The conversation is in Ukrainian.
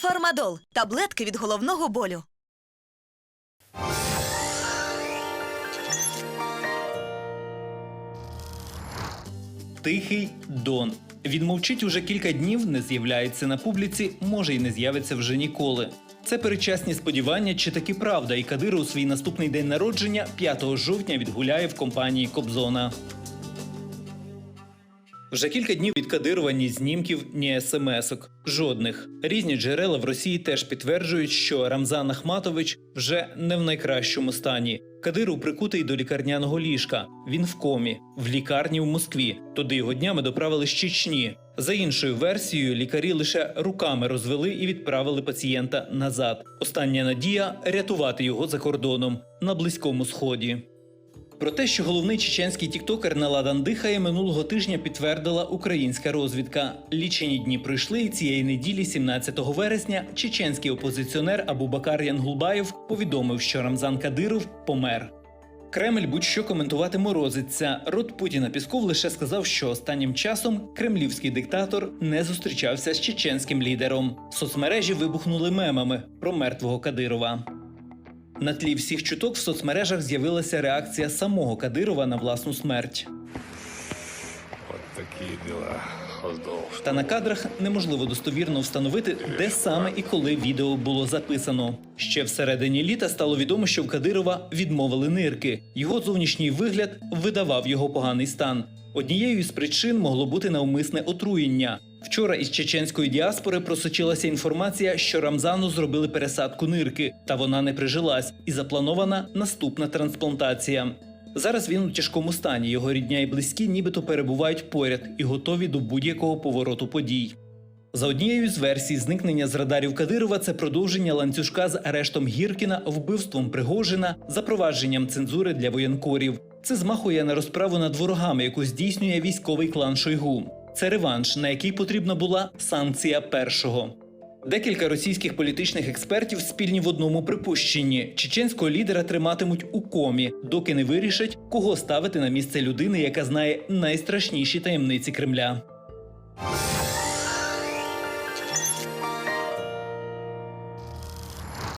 Фармадол таблетки від головного болю. Тихий Дон. Він мовчить уже кілька днів, не з'являється на публіці, може й не з'явиться вже ніколи. Це передчасні сподівання, чи таки правда, і Кадир у свій наступний день народження 5 жовтня відгуляє в компанії Кобзона. Вже кілька днів від Кадирова ні знімків, ні смс-ок. Жодних. Різні джерела в Росії теж підтверджують, що Рамзан Ахматович вже не в найкращому стані. Кадиров прикутий до лікарняного ліжка. Він в комі, в лікарні в Москві. Туди його днями доправили з Чечні. За іншою версією, лікарі лише руками розвели і відправили пацієнта назад. Остання надія рятувати його за кордоном на близькому сході. Про те, що головний чеченський тіктокер Наладан дихає, минулого тижня підтвердила українська розвідка. Лічені дні пройшли, і цієї неділі, 17 вересня, чеченський опозиціонер Абубакар Янгулбаєв повідомив, що Рамзан Кадиров помер. Кремль будь-що коментувати морозиться. Рот Путіна Пісков лише сказав, що останнім часом кремлівський диктатор не зустрічався з чеченським лідером. Соцмережі вибухнули мемами про мертвого Кадирова. На тлі всіх чуток в соцмережах з'явилася реакція самого Кадирова на власну смерть. Такие дела. Хоздовж. Та на кадрах неможливо достовірно встановити, де саме і коли відео було записано. Ще всередині літа стало відомо, що в Кадирова відмовили нирки. Його зовнішній вигляд видавав його поганий стан. Однією із причин могло бути навмисне отруєння. Вчора із чеченської діаспори просочилася інформація, що Рамзану зробили пересадку нирки, та вона не прижилась, і запланована наступна трансплантація. Зараз він у тяжкому стані. Його рідня і близькі нібито перебувають поряд і готові до будь-якого повороту подій. За однією з версій, зникнення з радарів Кадирова це продовження ланцюжка з арештом Гіркіна, вбивством Пригожина, запровадженням цензури для воєнкорів. Це змахує на розправу над ворогами, яку здійснює військовий клан Шойгу. Це реванш, на який потрібна була санкція першого. Декілька російських політичних експертів спільні в одному припущенні: чеченського лідера триматимуть у комі, доки не вирішать, кого ставити на місце людини, яка знає найстрашніші таємниці Кремля.